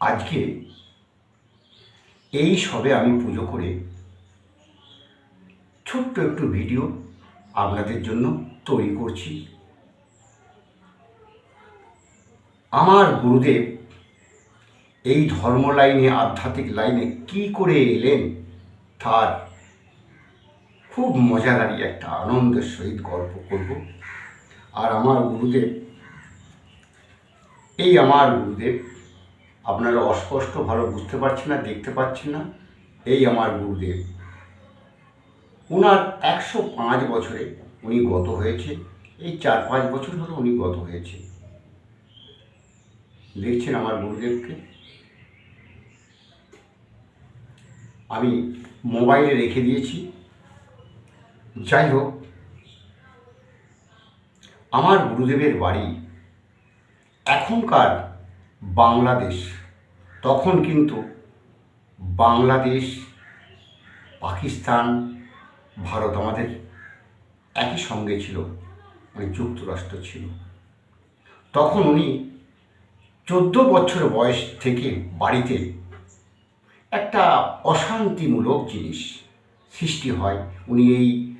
আজকে এই সবে আমি পুজো করে ছোট্ট একটু ভিডিও আপনাদের জন্য তৈরি করছি। আমার গুরুদেব এই ধর্ম লাইনে, আধ্যাত্মিক লাইনে কি করে এলেন তার খুব মজাদারি একটা আনন্দের সহিত গল্প করব। আর আমার গুরুদেব, এই আমার গুরুদেব আপনারা অস্পষ্ট ভালো বুঝতে পারছেন না, দেখতে পাচ্ছেন না। এই আমার গুরুদেব। ওনার একশো পাঁচ বছরে উনি গত হয়েছে। এই চার পাঁচ বছর হলো উনি গত হয়েছে। দেখছেন আমার গুরুদেবকে? আমি মোবাইলে রেখে দিয়েছি। যাই হোক, আমার গুরুদেবের বাড়ি এখনকার বাংলাদেশ। তখন কিন্তু বাংলাদেশ, পাকিস্তান, ভারত আমাদের একই সঙ্গে ছিল মানে যুক্তরাষ্ট্র ছিল। তখন উনি চোদ্দ বছর বয়স থেকে বাড়িতে একটা অশান্তিমূলক জিনিস সৃষ্টি হয়। উনি এই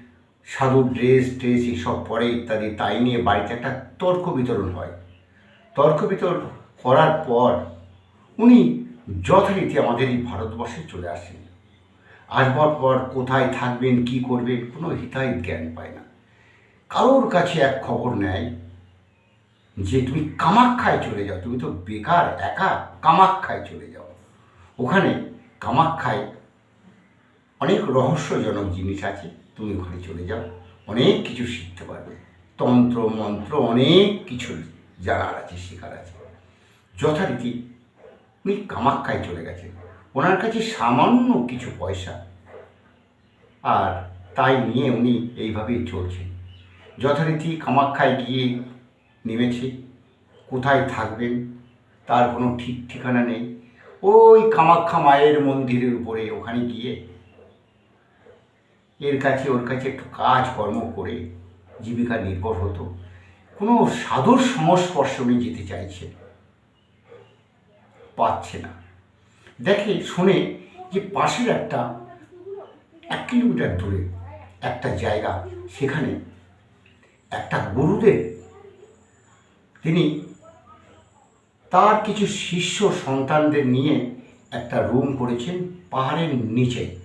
সাধু ড্রেস ট্রেস এইসব পরে ইত্যাদি তাই নিয়ে বাড়িতে একটা তর্ক বিতরণ হয়। তর্ক বিতরণ করার পর উনি যথারীতি আমাদের এই ভারতবর্ষে চলে আসেন। আসবার পর কোথায় থাকবেন, কি করবেন, কোনো হিতায় জ্ঞান পায় না। কারোর কাছে এক খবর নেয় যে, তুমি কামাক্ষায় চলে যাও, তুমি তো বেকার, একা কামাক্ষায় চলে যাও। ওখানে কামাক্ষায় অনেক রহস্যজনক জিনিস আছে, তুমি ওখানে চলে যাও, অনেক কিছু শিখতে পারবে। তন্ত্র, মন্ত্র, অনেক কিছু জানার আছে, শেখার আছে। যথারীতি উনি কামাক্ষায় চলে গেছেন। ওনার কাছে সামান্য কিছু পয়সা। আর তাই নিয়ে উনি এইভাবেই চলছেন। যথারীতি কামাক্ষায় গিয়ে নেমেছে। কোথায় থাকবেন? তার কোনো ঠিক ঠিকানা নেই। ওই কামাখ্যা মায়ের মন্দিরের উপরে ওখানে গিয়ে এর কাছে ওর কাছে একটু কাজকর্ম করে জীবিকা নির্ভর হতো। কোনো সাধুর সংস্পর্শ উনি যেতে চাইছে পাচ্ছে না। দেখে, শুনে যে পাশের একটা এক কিলোমিটার দূরে একটা জায়গা, সেখানে একটা গুরুদেব। তিনি তার কিছু শিষ্য সন্তানদের নিয়ে একটা রুম করেছেন পাহাড়ের নিচে।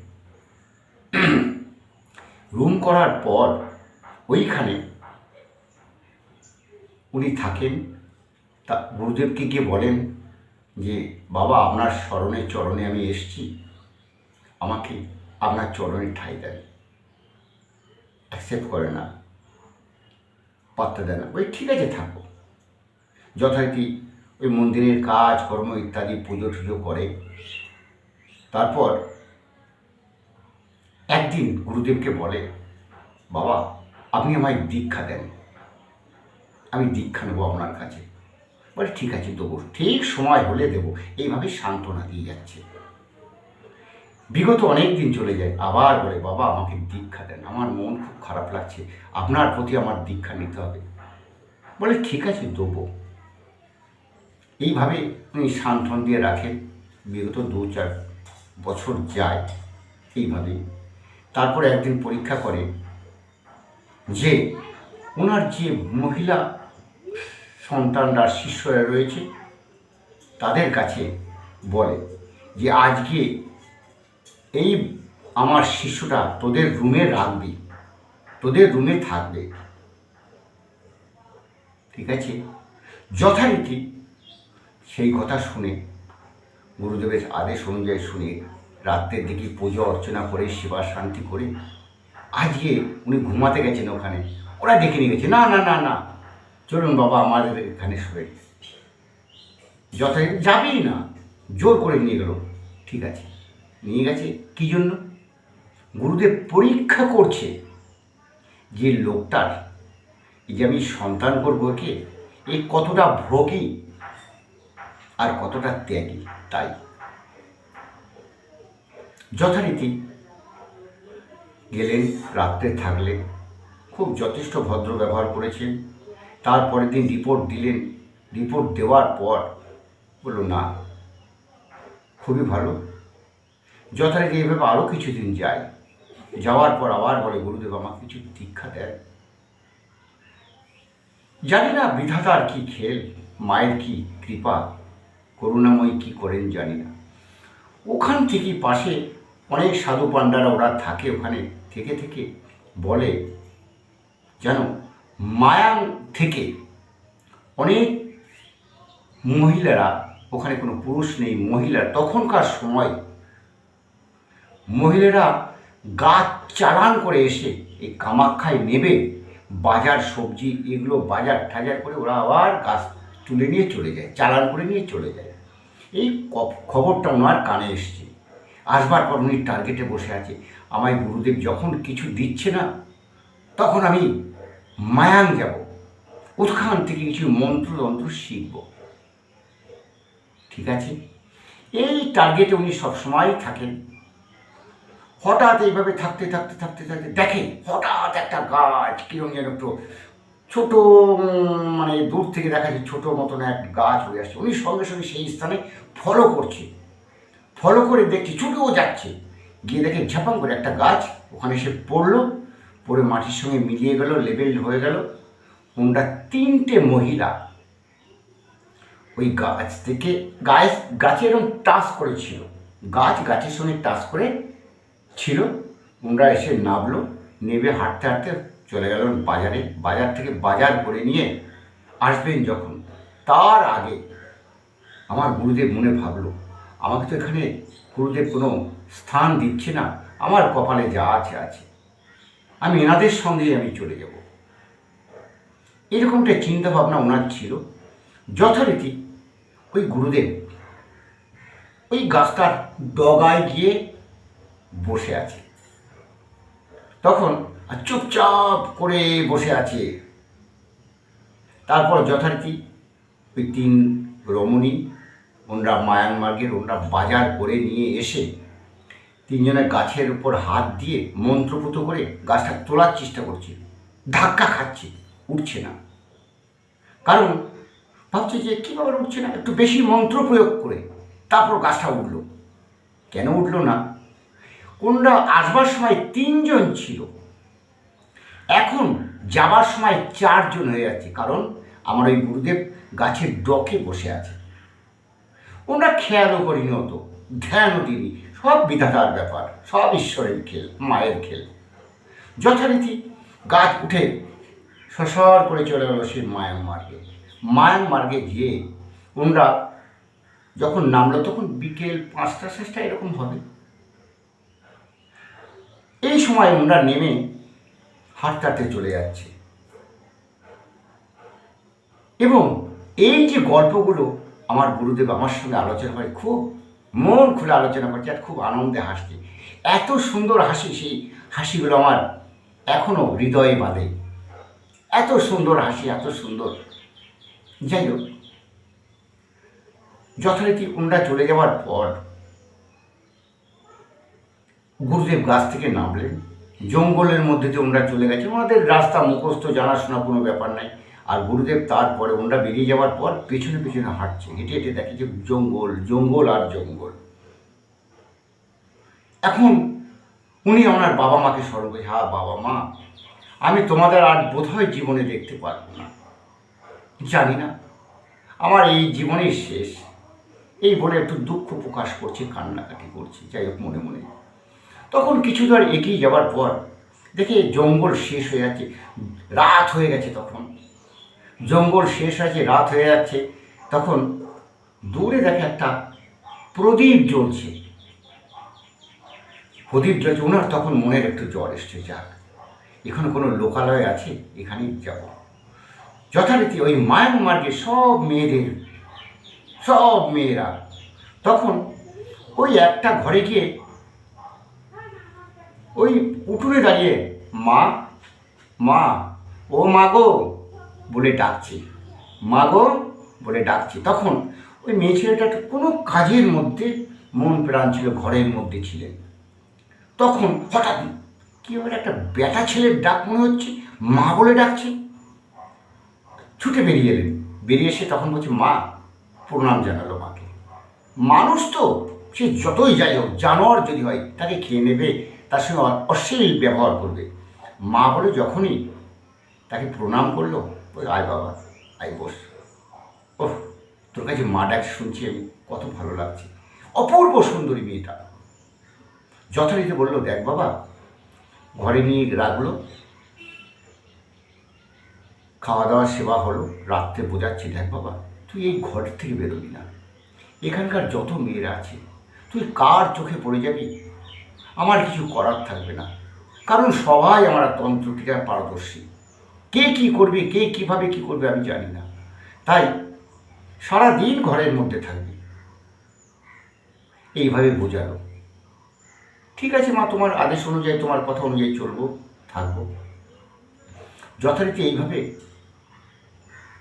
রুম করার পর ওইখানে উনি থাকেন। তা গুরুদেবকে গিয়ে বলেন যে, বাবা, আপনার স্মরণে, চরণে আমি এসছি। আমাকে আপনার চরণে ঠাই দেন। অ্যাকসেপ্ট করে না। পাত্তা দেয় না। ওই ঠিক আছে, থাকো। যথারীতি ওই মন্দিরের কাজ, কর্ম ইত্যাদি পুজো টুজো করে। তারপর একদিন গুরুদেবকে বলে, বাবা, আপনি আমায় দীক্ষা দেন। আমি দীক্ষা নেব আপনার কাছে। বলে, ঠিক আছে দেবো ঠিক সময় হলে দেবো। এইভাবে সান্ত্বনা দিয়ে যাচ্ছে। বিগত অনেক দিন চলে যায়, আবার বলে, বাবা, আমাকে দীক্ষা দেন, আমার মন খুব খারাপ লাগছে, আপনার প্রতি আমার দীক্ষা নিতে হবে। বলে, ঠিক আছে দেবো এইভাবে উনি সান্ত্বন দিয়ে রাখেন, বিগত দু চার বছর যায় এইভাবে। তারপরে একদিন পরীক্ষা করে যে ওনার যে মহিলা সন্তানরা শিষ্যরা রয়েছে, তাদের কাছে বলে যে, আজকে এই আমার শিষ্যটা তোদের রুমে রাখবি, তোদের রুমে থাকবে। ঠিক আছে? যথারীতি সেই কথা শুনে গুরুদেবের আদেশ অনুযায়ী শুনে রাত্রের দিকে পুজো অর্চনা করে, সেবা শান্তি করে, আজকে উনি ঘুমাতে গেছেন ওখানে। ওরা ডেকে নিয়ে গেছে, না না না না চলুন বাবা, আমাদের এখানে শুয়ে যথারীতি যাবেই না, জোর করে নিয়ে গেল। ঠিক আছে। নিয়ে গেছে কী জন্য? গুরুদেব পরীক্ষা করছে যে লোকটার, যে আমি সন্তান করব কে এই কতটা ভোগী আর কতটা ত্যাগী, তাই। যথারীতি গেলেন, রাত্রে থাকলেন। খুব যথেষ্ট ভদ্র ব্যবহার করেছেন। তারপরের দিন রিপোর্ট দিলেন। রিপোর্ট দেওয়ার পর বলল, না, খুবই ভালো। যথারীতি এইভাবে আরও কিছুদিন যায়। যাওয়ার পর আবার বলে, গুরুদেব আমাকে কিছু দীক্ষা দেয় জানি না বিধাতার কি খেল, মায়ের কি কৃপা, করুণাময়ী কি করেন, জানি না। ওখান থেকে পাশে অনেক সাধু পাণ্ডারা ওরা থাকে ওখানে। থেকে থেকে বলে যেন মায়াং থেকে অনেক মহিলারা, ওখানে কোনো পুরুষ নেই, মহিলা, তখনকার সময় মহিলারা গাছ চালান করে এসে এই কামাখ্যায় নেবে, বাজার সবজি এগুলো বাজার টাজার করে ওরা আবার গাছ তুলে নিয়ে চলে যায়, চালান করে নিয়ে চলে যায়। এই খবরটা ওনার কানে এসছে। আসবার পর উনি টার্গেটে বসে আছে। আমায় গুরুদেব যখন কিছু দিচ্ছে না, তখন আমি মায়াং যাব ওখান থেকে কিছু মন্ত্রতন্ত্র শিখব। ঠিক আছে? এই টার্গেটে উনি সবসময় থাকেন। হঠাৎ এইভাবে থাকতে থাকতে থাকতে থাকতে দেখে হঠাৎ একটা গাছ কিরম যেন একটু ছোট মানে দূর থেকে দেখা যায় ছোট মতন এক গাছ হয়ে আসছে। উনি সঙ্গে সঙ্গে সেই স্থানে ফলো করছে। ফলো করে দেখছে, ছুটেও যাচ্ছে। গিয়ে দেখে ঝাপাং করে একটা গাছ ওখানে এসে পড়ল। পড়ে মাটির সঙ্গে মিলিয়ে গেল লেবেল হয়ে গেল। ওনরা তিনটে মহিলা ওই গাছ থেকে, গাছ, গাছে এরকম টাচ করেছিল গাছ গাছের সঙ্গে টাচ করে ছিল। ওনরা এসে নামলো নেবে হাঁটতে হাঁটতে চলে গেল বাজারে। বাজার থেকে বাজার করে নিয়ে আসবেন যখন। তার আগে আমার গুরুদেব মনে ভাবলো, আমাকে তো এখানে গুরুদেব কোনো স্থান দিচ্ছে না, আমার কপালে যা আছে আছে। আমি এনাদের সঙ্গেই আমি চলে যাব। এরকমটা চিন্তা ভাবনা ওনার ছিল। যথারীতি ওই গুরুদেব ওই গাছটার ডগায় গিয়ে বসে আছে। তখন চুপচাপ করে বসে আছে। তারপর যথারীতি ওই তিন রমণী, ওনরা মায়ানমার্গের, ওনরা বাজার করে নিয়ে এসে তিনজনে গাছের উপর হাত দিয়ে মন্ত্রপুত করে গাছটা তোলার চেষ্টা করছে। ধাক্কা খাচ্ছে, উঠছে না। কারণ ভাবছে যে কীভাবে উঠছে না? একটু বেশি মন্ত্র প্রয়োগ করে তারপর গাছটা উঠল। কেন উঠল না? কোনটা আসবার সময় তিনজন ছিল। এখন যাবার সময় চারজন হয়ে যাচ্ছে। কারণ আমার ওই গুরুদেব গাছের ডকে বসে আছে। ওনারা খেয়ালও করিনি অত, ধ্যানও দিনি সব বিধাতার ব্যাপার, সব ঈশ্বরের খেল, মায়ের খেল। যথারীতি গাছ উঠে সসর করে চলে গেল সেই মায়াং মার্গে। মায়াং মার্গে গিয়ে ওনরা যখন নামলো তখন বিকেল পাঁচটা শেষটা এরকম হবে। এই সময় ওনরা নেমে হাঁটতে হাঁটতে চলে যাচ্ছে। এবং এই যে গল্পগুলো আমার গুরুদেব আমার সঙ্গে আলোচনা হয় খুব মন খুলে আলোচনা করছে, আর খুব আনন্দে হাসছে। এত সুন্দর হাসি, সেই হাসিগুলো আমার এখনও হৃদয়ে বাঁধে। এত সুন্দর হাসি, এত সুন্দর। যাই হোক, যথারীতি ওনরা চলে যাওয়ার পর গুরুদেব গাছ থেকে নামলেন। জঙ্গলের মধ্যে দিয়ে ওনরা চলে গেছে। ওনাদের রাস্তা মুখস্থ, জানাশোনা কোনো ব্যাপার নাই। আর গুরুদেব তারপরে ওনরা বেরিয়ে যাওয়ার পর পেছনে পেছনে হাঁটছে, হেঁটে হেঁটে দেখে যে জঙ্গল জঙ্গল আর জঙ্গল। এখন উনি ওনার বাবা মাকে স্মরণ করে হ্যাঁ বাবা মা, আমি তোমাদের আর বোধহয় জীবনে দেখতে পারব না। জানি না, আমার এই জীবনের শেষ। এই বলে একটু দুঃখ প্রকাশ করছে, কান্নাকাটি করছে, যাই হোক মনে মনে। তখন কিছু দূর এগিয়ে যাওয়ার পর দেখে জঙ্গল শেষ হয়ে যাচ্ছে, রাত হয়ে গেছে তখন। জঙ্গল শেষ হয়েছে, রাত হয়ে যাচ্ছে, তখন দূরে দেখে একটা প্রদীপ জ্বলছে। প্রদীপ জ্বলছে ওনার তখন মনের একটু জ্বর এসছে, যাক, এখানে কোনো লোকালয় আছে, এখানেই যাব। যথারীতি ওই মায়াং মার্গে সব মেয়েদের, সব মেয়েরা, তখন ওই একটা ঘরে গিয়ে ওই উঠোনে দাঁড়িয়ে মা মা, ও মা গো বলে ডাকছে। মা গো বলে ডাকছে। তখন ওই মেয়ে ছেলেটা কোনো কাজের মধ্যে, মন প্রাণ ছিল, ঘরের মধ্যে ছিলেন তখন হঠাৎ কি হবে একটা বেটা ছেলের ডাক মনে হচ্ছে, মা বলে ডাকছে। ছুটে বেরিয়ে এলেন। বেরিয়ে এসে তখন বলছে, মা, প্রণাম জানালো মাকে। মানুষ তো, সে যতই যাই হোক, জানোয়ার যদি হয়, তাকে খেয়ে নেবে, তার সঙ্গে অশ্লীল ব্যবহার করবে। মা বলে, যখনই তাকে প্রণাম করল ওই আয় বাবা আয় বস। ওহ তোর কাছে মা ডাক শুনছি, আমি কত ভালো লাগছে। অপূর্ব সুন্দরী মেয়েটা। যথারীতি বলল, দেখ বাবা, ঘরে নিয়ে রাখল। খাওয়া দাওয়া সেবা হলো, রাত্রে বোঝাচ্ছি, দেখ বাবা, তুই এই ঘর থেকে বেরোবি না। এখানকার যত মেয়েরা আছে, তুই কার চোখে পড়ে যাবি? আমার কিছু করার থাকবে না। কারণ সবাই আমার তন্ত্রটিকা পারদর্শী। কে কি করবে, কে কীভাবে কি করবে আমি জানি না। তাই সারা দিন ঘরের মধ্যে থাকবে। এইভাবে বোঝালো। ঠিক আছে মা, তোমার আদেশ অনুযায়ী, তোমার কথা অনুযায়ী চলবো, থাকব। যথারীতি এইভাবে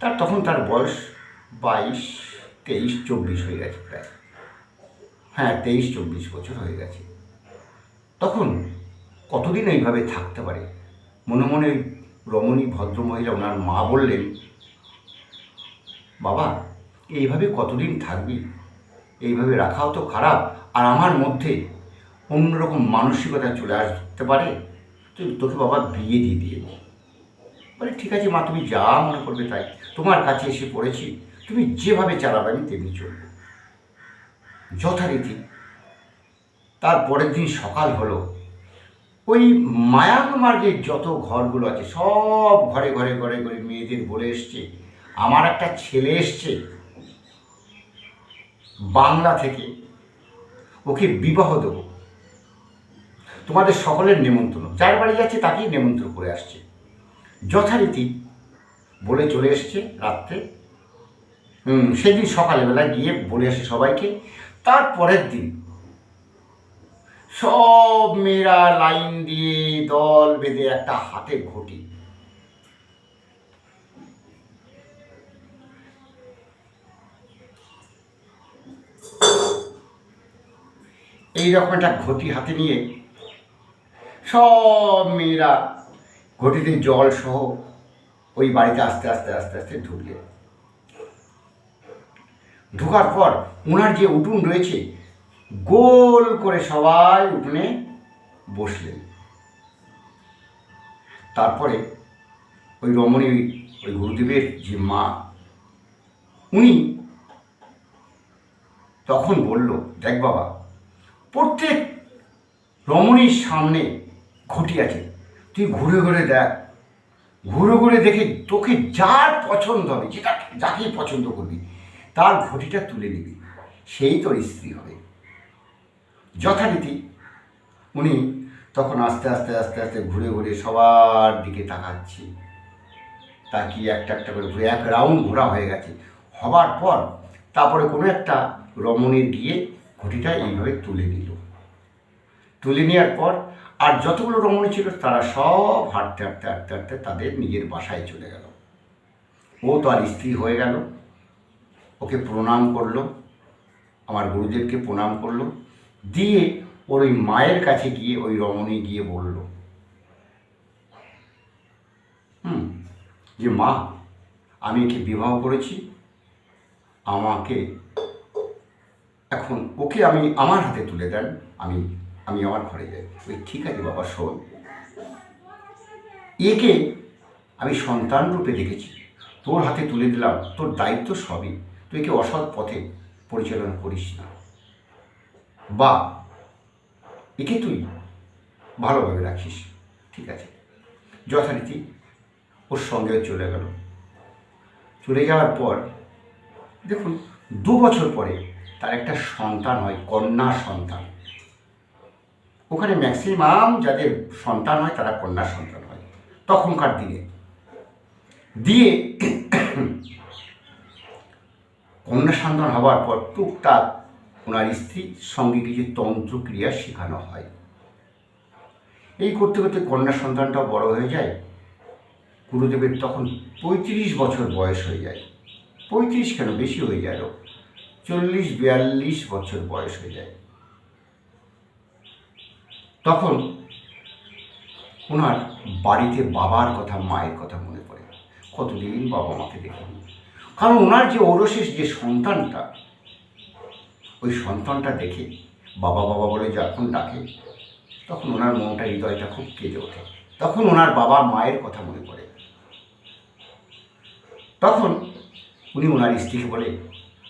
তার তখন তার বয়স বাইশ, তেইশ, চব্বিশ হয়ে গেছে প্রায়। হ্যাঁ তেইশ, চব্বিশ বছর হয়ে গেছে। তখন কতদিন এইভাবে থাকতে পারে? মনে মনে রমণী ভদ্রমহিলা ওনার মা বললেন, বাবা, এইভাবে কতদিন থাকবি? এইভাবে রাখাও তো খারাপ। আর আমার মধ্যে অন্যরকম মানসিকতা চলে আসতে পারে। তো তোকে বাবা বিয়ে দিয়ে দিয়ে। বলে, ঠিক আছে মা, তুমি যা মনে করবে তাই। তোমার কাছে এসে পড়েছি। তুমি যেভাবে চালাবে আমি তেমনি চলব। যথারীতি তার পরের দিন সকাল হলো। ওই মায়ানমার্গের যত ঘরগুলো আছে, সব ঘরে ঘরে ঘরে ঘরে মেয়েদের বলে এসছে, আমার একটা ছেলে এসছে বাংলা থেকে, ওকে বিবাহ দেবো। তোমাদের সকলের নেমন্ত্রণ যার বাড়ি যাচ্ছে তাকেই নেমন্ত্রণ করে আসছে। যথারীতি বলে চলে এসছে রাত্রে। সেদিন সকালবেলা গিয়ে বলে আসে সবাইকে, তারপরের দিন সব মেয়েরা লাইন দিয়ে দল বেঁধে একটা হাতে ঘটি। এইরকম একটা ঘটি হাতে নিয়ে সব মেয়েরা ঘটিতে জল সহ ওই বাড়িতে আস্তে আস্তে আস্তে আস্তে ঢুকলেন। ঢোকার পর ওনার যে উঠুন রয়েছে গোল করে সবাই উঠোনে বসলেন। তারপরে ওই রমণী, ওই গুরুদেবের যে মা, উনি তখন বলল, দেখ বাবা, প্রত্যেক রমণীর সামনে ঘটি আছে। তুই ঘুরে ঘুরে দেখ, ঘুরে ঘুরে দেখে তোকে যার পছন্দ হবে, যেটা যাকেই পছন্দ করবি, তার ঘটিটা তুলে নিবি। সেই তোর স্ত্রী হবে। যথারীতি উনি তখন আস্তে আস্তে আস্তে আস্তে ঘুরে ঘুরে সবার দিকে তাকাচ্ছে। তাকিয়ে একটা একটা করে ঘুরে, এক রাউন্ড ঘোরা হয়ে গেছে। হবার পর তারপরে কোনো একটা রমণীর গিয়ে ঘটিটা এইভাবে তুলে নিল। তুলে নেওয়ার পর আর যতগুলো রমণী ছিল তারা সব হাঁটতে হাঁটতে হাঁটতে হাঁটতে তাদের নিজের বাসায় চলে গেল। ও তো আর স্ত্রী হয়ে গেল। ওকে প্রণাম করল। আমার গুরুদেবকে প্রণাম করল। দিয়ে ওর ওই মায়ের কাছে গিয়ে ওই রমণী গিয়ে বলল, হুম, যে মা, আমি একে বিবাহ করেছি, আমাকে এখন ওকে আমি আমার হাতে তুলে দেন, আমি আমি আমার ঘরে যাই। ওই ঠিক আছে বাবা, শোন। একে আমি সন্তান রূপে দেখেছি। তোর হাতে তুলে দিলাম, তোর দায়িত্ব সবই। তুই একে অসৎ পথে পরিচালনা করিস না। বা একে তুই ভালোভাবে রাখিস, ঠিক আছে? যথারীতি ওর সঙ্গে চলে গেল। চলে যাওয়ার পর, দেখুন, দু বছর পরে তার একটা সন্তান হয়, কন্যা সন্তান। ওখানে ম্যাক্সিমাম যাদের সন্তান হয়, তারা কন্যা সন্তান হয়, তখনকার দিনে। দিয়ে কন্যা সন্তান হওয়ার পর টুকটাক ওনার স্ত্রীর সঙ্গে কিছু তন্ত্রক্রিয়া শেখানো হয়। এই করতে করতে কন্যা সন্তানটাও বড় হয়ে যায়। গুরুদেবের তখন পঁয়ত্রিশ বছর বয়স হয়ে যায়। পঁয়ত্রিশ কেন? বেশি হয়ে যায় চল্লিশ, বিয়াল্লিশ বছর বয়স হয়ে যায়। তখন ওনার বাড়িতে বাবার কথা, মায়ের কথা মনে পড়ে। কতদিন বাবা মাকে দেখেন। কারণ ওনার যে ঔরসের যে সন্তানটা ওই সন্তানটা দেখে, বাবা বাবা বলে যখন ডাকে, তখন ওনার মনটা, হৃদয়টা খুব কেঁদে ওঠে। তখন ওনার বাবা মায়ের কথা মনে পড়ে। তখন উনি ওনার স্ত্রীকে বলে,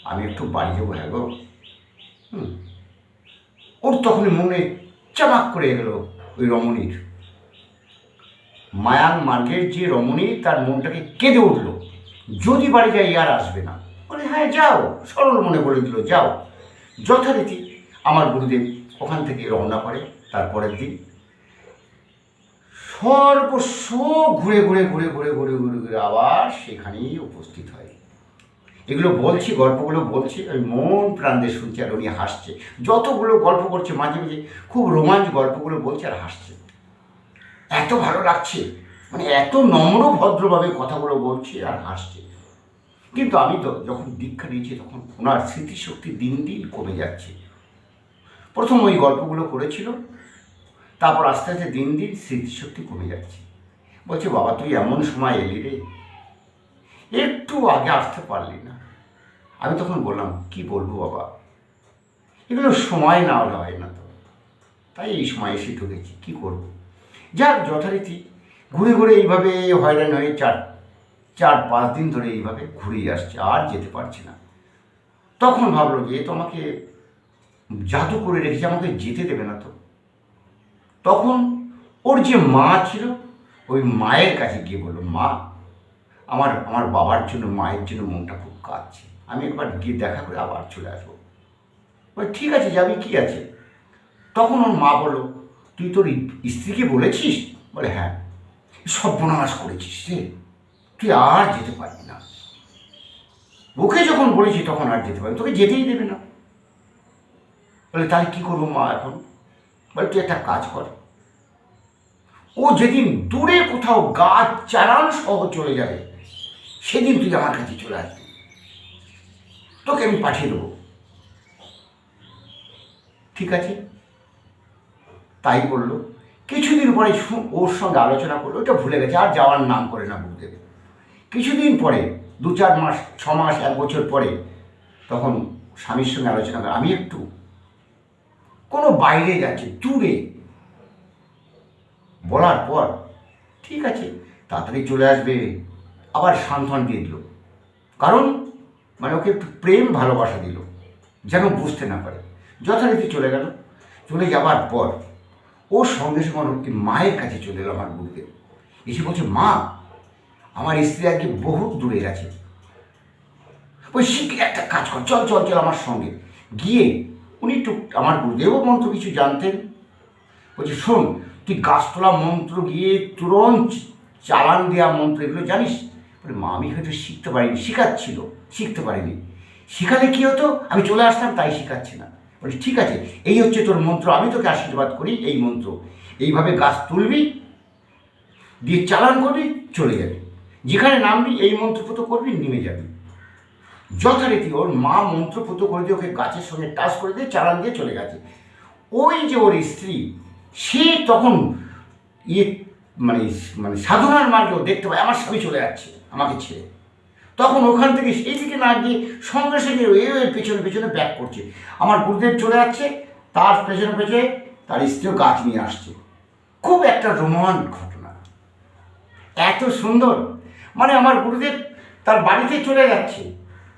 আমি একটু বাড়ি যাব হ্যাঁ গো। ওর তখন মনে চামাক করে গেল ওই রমণীর। মায়ান মার্গের যে রমণী, তার মনটাকে কেঁদে উঠল। যদি বাড়ি যাই, আর আসবে না। বলে হ্যাঁ যাও। সরল মনে বলে দিল, যাও। যথারীতি আমার গুরুদেব ওখান থেকে রওনা করে, তারপরের দিন সর্বস্ব ঘুরে ঘুরে ঘুরে ঘুরে ঘুরে ঘুরে ঘুরে আবার সেখানেই উপস্থিত হয়। এগুলো বলছি, গল্পগুলো বলছি, আমি মন প্রাণ দিয়ে শুনছি আর উনি হাসছে। যতগুলো গল্প করছে মাঝে মাঝে, খুব রোমাঞ্চ গল্পগুলো বলছে আর হাসছে। এত ভালো লাগছে মানে এত নম্র ভদ্রভাবে কথাগুলো বলছে আর হাসছে। কিন্তু আমি তো যখন দীক্ষা নিয়েছি, তখন ওনার স্মৃতিশক্তি দিন দিন কমে যাচ্ছে। প্রথম ওই গল্পগুলো করেছিল, তারপর আস্তে আস্তে দিন দিন স্মৃতিশক্তি কমে যাচ্ছে। বলছে, বাবা, তুই এমন সময় এলি রে। একটু আগে আসতে পারলি না। আমি তখন বললাম, কি বলব বাবা? এগুলো সময় না হয় না তো। তাই এই সময় এসে ঢুকেছি, কী করব? যাক, যথারীতি ঘুরে ঘুরে এইভাবে হয়রান হয়ে চার চার পাঁচ দিন ধরে এইভাবে ঘুরেই আসছে, আর যেতে পারছে না। তখন ভাবলো যে তো আমাকে জাদু করে রেখেছে, আমাকে যেতে দেবে না তো। তখন ওর যে মা ছিল, ওই মায়ের কাছে গিয়ে বলল, মা, আমার আমার বাবার জন্য, মায়ের জন্য মনটা খুব কাঁদছে। আমি একবার গিয়ে দেখা করে আবার চলে আসব। বলে, ঠিক আছে, যাবি, কি আছে? তখন ওর মা বলল, তুই তোর স্ত্রীকে বলেছিস? বলে হ্যাঁ সর্বনাশ করেছিস রে। তুই আর যেতে পারবি না। ওকে যখন বলেছি তখন আর যেতে পারবি তোকে যেতেই দেবে না। বলে, তাহলে কী করব মা এখন? বলে, তুই একটা কাজ কর। ও যেদিন দূরে কোথাও গাছ চালান সহ চলে যাবে, সেদিন তুই আমার কাছে চলে আসবি। তোকে আমি পাঠিয়ে দেবো। ঠিক আছে? তাই বলল। কিছুদিন পরে ওর সঙ্গে আলোচনা করল। ওটা ভুলে গেছে। আর যাওয়ার নাম করে না বুঝতে কিছুদিন পরে, দু চার মাস, ছ মাস, এক বছর পরে, তখন স্বামীর সঙ্গে আলোচনা করে, আমি একটু কোনো বাইরে যাচ্ছে দূরে বলার পর, ঠিক আছে, তাড়াতাড়ি চলে আসবে। আবার সান্ত্বন দিয়ে দিল। কারণ মানে ওকে একটু প্রেম, ভালোবাসা দিল, যেন বুঝতে না পারে। যথারীতি চলে গেল। চলে যাবার পর, ও সঙ্গে সঙ্গে মায়ের কাছে চলে এলো আমার গুরুদেব এসে বলছে, মা আমার স্ত্রী আজকে বহুত দূরে গেছে। ওই শিখে, একটা কাজ কর, চল চল চল আমার সঙ্গে। গিয়ে উনি একটু আমার গুরুদেবও মন্ত্র কিছু জানতেন। বলছে, শোন, তুই গাছতলা মন্ত্র গিয়ে তুরন্ত চালান দেওয়া মন্ত্র এগুলো জানিস? বলে, মা, আমি হয়তো শিখতে পারিনি, শেখাচ্ছিল, শিখতে পারিনি। শেখালে কী হতো? আমি চলে আসতাম, তাই শেখাচ্ছি না। বলি, ঠিক আছে, এই হচ্ছে তোর মন্ত্র, আমি তোকে আশীর্বাদ করি এই মন্ত্র। এইভাবে গাছ তুলবি, দিয়ে চালান করবি, চলে যাবি। যেখানে নামবি এই মন্ত্রপুত করবি, নেমে যাবি। যথারীতি ওর মা মন্ত্রপুত করে দিয়ে ওকে গাছের সঙ্গে টাচ করে দিয়ে চালান দিয়ে চলে গেছে। ওই যে ওর স্ত্রী, সে তখন ইয়ে মানে মানে সাধনার মার্গেও দেখতে পায়, আমার স্বামী চলে যাচ্ছে, আমাকে ছেড়ে। তখন ওখান থেকে সেই দিকে না গিয়ে সঙ্গে সঙ্গে এর পেছনে পেছনে ব্যাক করছে। আমার গুরুদেব চলে যাচ্ছে, তার পেছনে পেছনে তার স্ত্রীও গাছ নিয়ে আসছে। খুব একটা রোমান ঘটনা। এত সুন্দর মানে আমার গুরুদেব তার বাড়িতে চলে যাচ্ছে।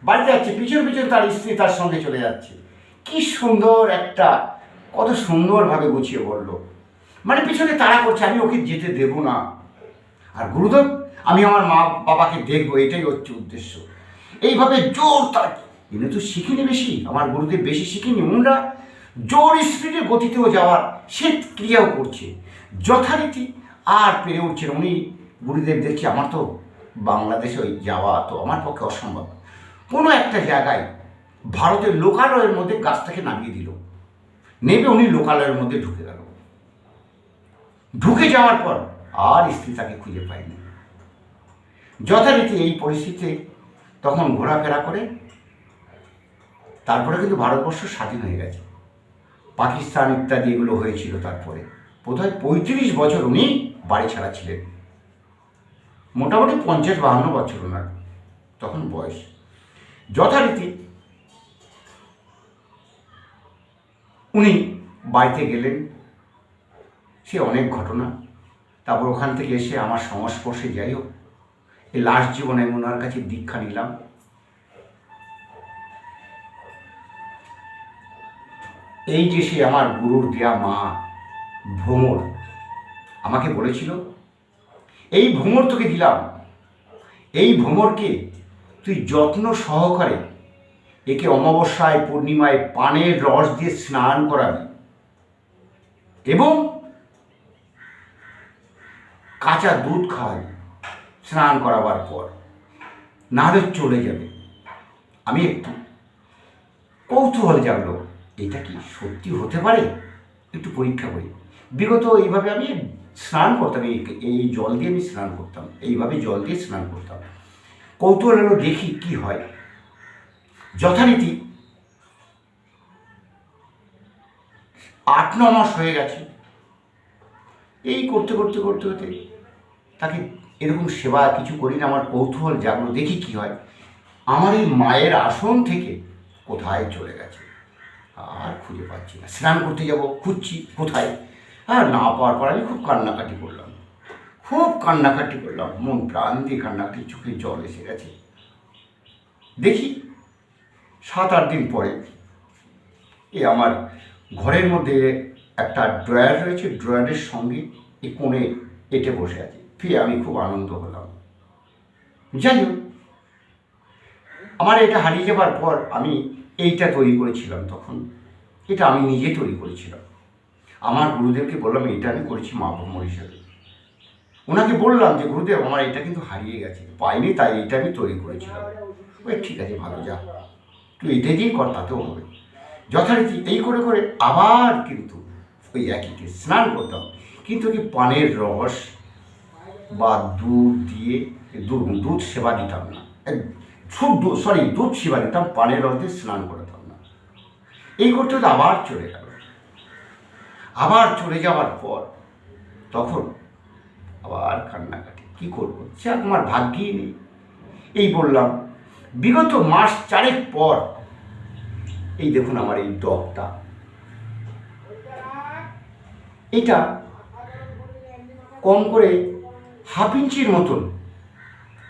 বাড়িতে যাচ্ছে, পিছন পিছন তার স্ত্রী তার সঙ্গে চলে যাচ্ছে। কি সুন্দর একটা, কত সুন্দরভাবে গুছিয়ে বলল। মানে পিছনে তারা করছে, আমি ওকে যেতে দেব না। আর গুরুদেব, আমি আমার মা বাবাকে দেখব, এটাই হচ্ছে উদ্দেশ্য। এইভাবে জোর তার এনে তো শিখিনি বেশি, আমার গুরুদেব বেশি শিখিনি ওনারা জোর স্পিডে গতিতেও যাওয়ার সে ক্রিয়াও করছে। যথারীতি আর পেরে উঠছেন, উনি গুরুদেব দেখছি, আমার তো বাংলাদেশে ওই যাওয়া তো আমার পক্ষে অসম্ভব। কোনো একটা জায়গায় ভারতের লোকালয়ের মধ্যে গাছটাকে নামিয়ে দিল। নেবে উনি লোকালয়ের মধ্যে ঢুকে গেল। ঢুকে যাওয়ার পর আর স্ত্রী তাকে খুঁজে পায়নি। যথারীতি এই পরিস্থিতিতে তখন ঘোরাফেরা করে তারপরে কিন্তু ভারতবর্ষ স্বাধীন হয়ে গেছে। পাকিস্তান ইত্যাদি এগুলো হয়েছিল তারপরে। বোধহয় পঁয়ত্রিশ বছর উনি বাড়ি ছাড়া ছিলেন। মোটামুটি পঞ্চাশ বাহান্ন বছর ওনার তখন বয়স। যথারীতি উনি বাড়িতে গেলেন। সে অনেক ঘটনা। তারপর ওখান থেকে এসে আমার সংস্পর্শে যাই হোক এই লাস্ট জীবনে আমি ওনার কাছে দীক্ষা নিলাম। এই যে সে আমার গুরুর দেয়া মা ভ্রমর আমাকে বলেছিল এই ভ্রমর তোকে দিলাম। এই ভ্রমরকে তুই যত্ন সহকারে একে অমাবস্যায়, পূর্ণিমায় পানের রস দিয়ে স্নান করাবি এবং কাঁচা দুধ খাওয়াবি স্নান করাবার পর। না হলে চলে যাবে। আমি একটু কৌতূহল জাগলো, এটা কি সত্যি হতে পারে? একটু পরীক্ষা করি। বিগত এইভাবে আমি স্নান করতাম, এই এই জল দিয়ে আমি স্নান করতাম, এইভাবে জল দিয়ে স্নান করতাম। কৌতূহল হলো, দেখি কি হয়। যথারীতি আট, ন মাস হয়ে গেছে। এই করতে করতে করতে করতে তাকে এরকম সেবা কিছু করি না, আমার কৌতূহল জাগলো, দেখি কি হয়। আমার এই মায়ের আসন থেকে কোথায় চলে গেছে? আর খুঁজে পাচ্ছি না। স্নান করতে যাব, খুঁজছি কোথায়? হ্যাঁ না পাওয়ার পর আমি খুব কান্নাকাটি করলাম। খুব কান্নাকাটি করলাম। মন প্রাণ দিয়ে কান্নাকাটি, চোখে জল এসে গেছে। দেখি, সাত আট দিন পরে এ আমার ঘরের মধ্যে একটা ড্রয়ার রয়েছে। ড্রয়ারের সঙ্গে এ কোণে এটে বসে আছে। ফিরে আমি খুব আনন্দ হলাম। যাই হোক, আমার এটা হারিয়ে যাবার পর আমি এইটা তৈরি করেছিলাম তখন। এটা আমি নিজে তৈরি করেছিলাম। আমার গুরুদেবকে বললাম, এটা আমি করেছি মা ব্রহ্ম হিসাবে। ওনাকে বললাম যে, গুরুদেব, আমার এটা কিন্তু হারিয়ে গেছে, পাইনি, তাই এটা আমি তৈরি করেছিলাম। ওই ঠিক আছে, ভালো, যা। তুই এটা দিয়েই কর, তাতেও হবে। যথারীতি এই করে করে আবার কিন্তু ওই একইকে স্নান করতাম। কিন্তু কি পানের রস বা দুধ দিয়ে দুধ দুধ সেবা দিতাম না। সরি, দুধ সেবা দিতাম, পানের রস দিয়ে স্নান করতাম না। এই করতে করতে আবার চলে গেল। আবার চলে যাওয়ার পর তখন আবার কান্নাকাটি। কী করব? সে আমার ভাগ্যেই নেই। এই বললাম, বিগত মাস চারেক পর, এই দেখুন আমার এই ডগটা। এটা কম করে হাফ ইঞ্চির মতন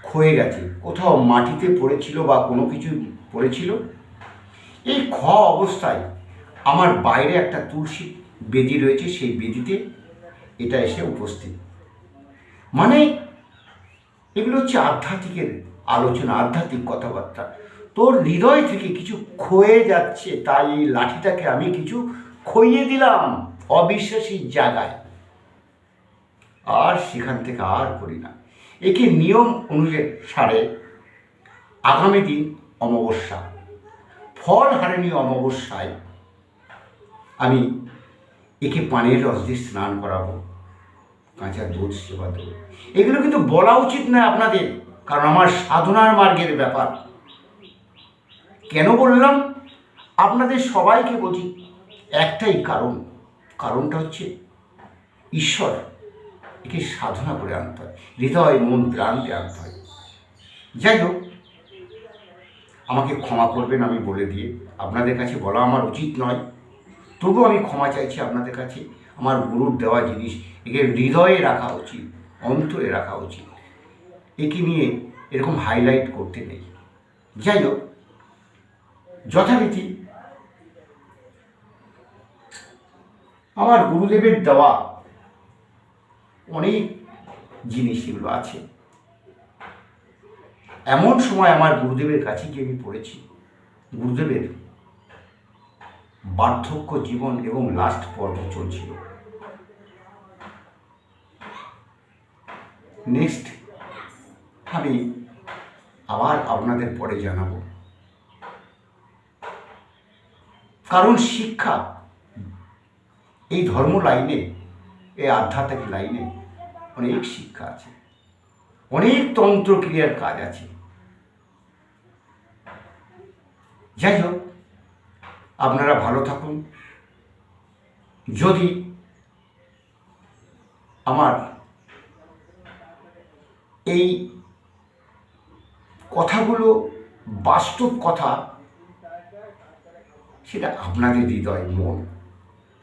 ক্ষয়ে গেছে। কোথাও মাটিতে পড়েছিল বা কোনো কিছু পড়েছিল। এই খ অবস্থায় আমার বাইরে একটা তুলসী বেদি রয়েছে, সেই বেদিতে এটা এসে উপস্থিত। মানে এগুলো হচ্ছে আধ্যাত্মিকের আলোচনা, আধ্যাত্মিক কথাবার্তা। তোর হৃদয় থেকে কিছু ক্ষয়ে যাচ্ছে, তাই এই লাঠিটাকে আমি কিছু খইয়ে দিলাম অবিশ্বাসী জায়গায়। আর সেখান থেকে আর করি না। একে নিয়ম অনুযায়ী সারে আগামী দিন অমাবস্যা। ফল হারেনি অমাবস্যায়। আমি একে পানের রস দিয়ে স্নান করাবো, কাঁচা দুধ সেবা দেবো। এগুলো কিন্তু বলা উচিত নয় আপনাদের, কারণ আমার সাধনার মার্গের ব্যাপার। কেন বললাম? আপনাদের সবাইকে বলছি একটাই কারণ। কারণটা হচ্ছে, ঈশ্বর একে সাধনা করে আনতে হয়, হৃদয়, মন প্রাণ দিয়ে আনতে হয়। যাই হোক, আমাকে ক্ষমা করবেন আমি বলে দিয়ে, আপনাদের কাছে বলা আমার উচিত নয়। তবুও আমি ক্ষমা চাইছি আপনাদের কাছে। আমার গুরুর দেওয়া জিনিস, একে হৃদয়ে রাখা উচিত, অন্তরে রাখা উচিত। একে নিয়ে এরকম হাইলাইট করতে নেই। যাই হোক, যথারীতি আমার গুরুদেবের দেওয়া অনেক জিনিস এগুলো আছে। এমন সময় আমার গুরুদেবের কাছে গিয়ে আমি পড়েছি। গুরুদেবের বার্ধক্য জীবন এবং লাস্ট পর্ব চলছিল। নেক্সট আমি আবার আপনাদের পরে জানাব। কারণ শিক্ষা এই ধর্ম লাইনে এই আধ্যাত্মিক লাইনে অনেক শিক্ষা আছে। অনেক তন্ত্রক্রিয়ার কাজ আছে। যাই হোক আপনারা ভালো থাকুন। যদি আমার এই কথাগুলো বাস্তব কথা, সেটা আপনাদের হৃদয় মন,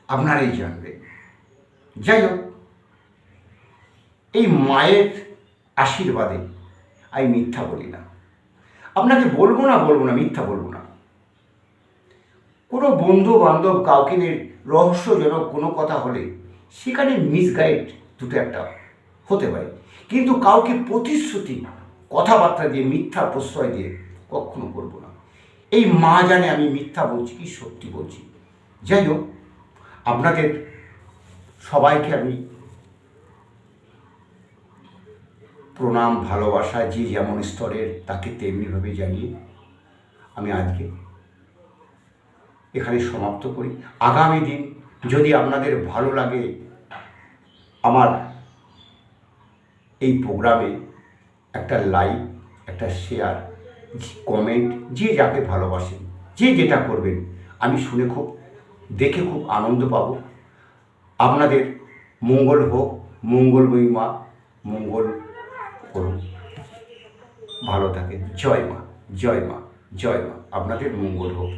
আপনারাই জানবে। যাই হোক, এই মায়ের আশীর্বাদে আমি মিথ্যা বলি না। আপনাকে বলব না বলব না, মিথ্যা বলব না। কোনো বন্ধু বান্ধব কাউকে নিয়ে রহস্যজনক কোনো কথা হলে সেখানে মিসগাইড দুটো একটা হতে পারে। কিন্তু কাউকে প্রতিশ্রুতি, কথাবার্তা দিয়ে, মিথ্যা প্রশ্রয় দিয়ে কখনো করব না। এই মা জানে আমি মিথ্যা বলছি কি সত্যি বলছি। যাই হোক, আপনাদের সবাইকে আমি প্রণাম, ভালোবাসা, যে যেমন স্তরের, তাকে তেমনিভাবে জানিয়ে আমি আজকে এখানে সমাপ্ত করি। আগামী দিন যদি আপনাদের ভালো লাগে আমার এই প্রোগ্রামে একটা লাইক, একটা শেয়ার কমেন্ট, যে যাকে ভালোবাসেন, যে যেটা করবেন, আমি শুনে খুব, দেখে খুব আনন্দ পাব। আপনাদের মঙ্গল হোক, মঙ্গলময়ী মা, মঙ্গল করুন। ভালো থাকে জয় মা জয় মা জয় মা। আপনাদের মঙ্গল হোক।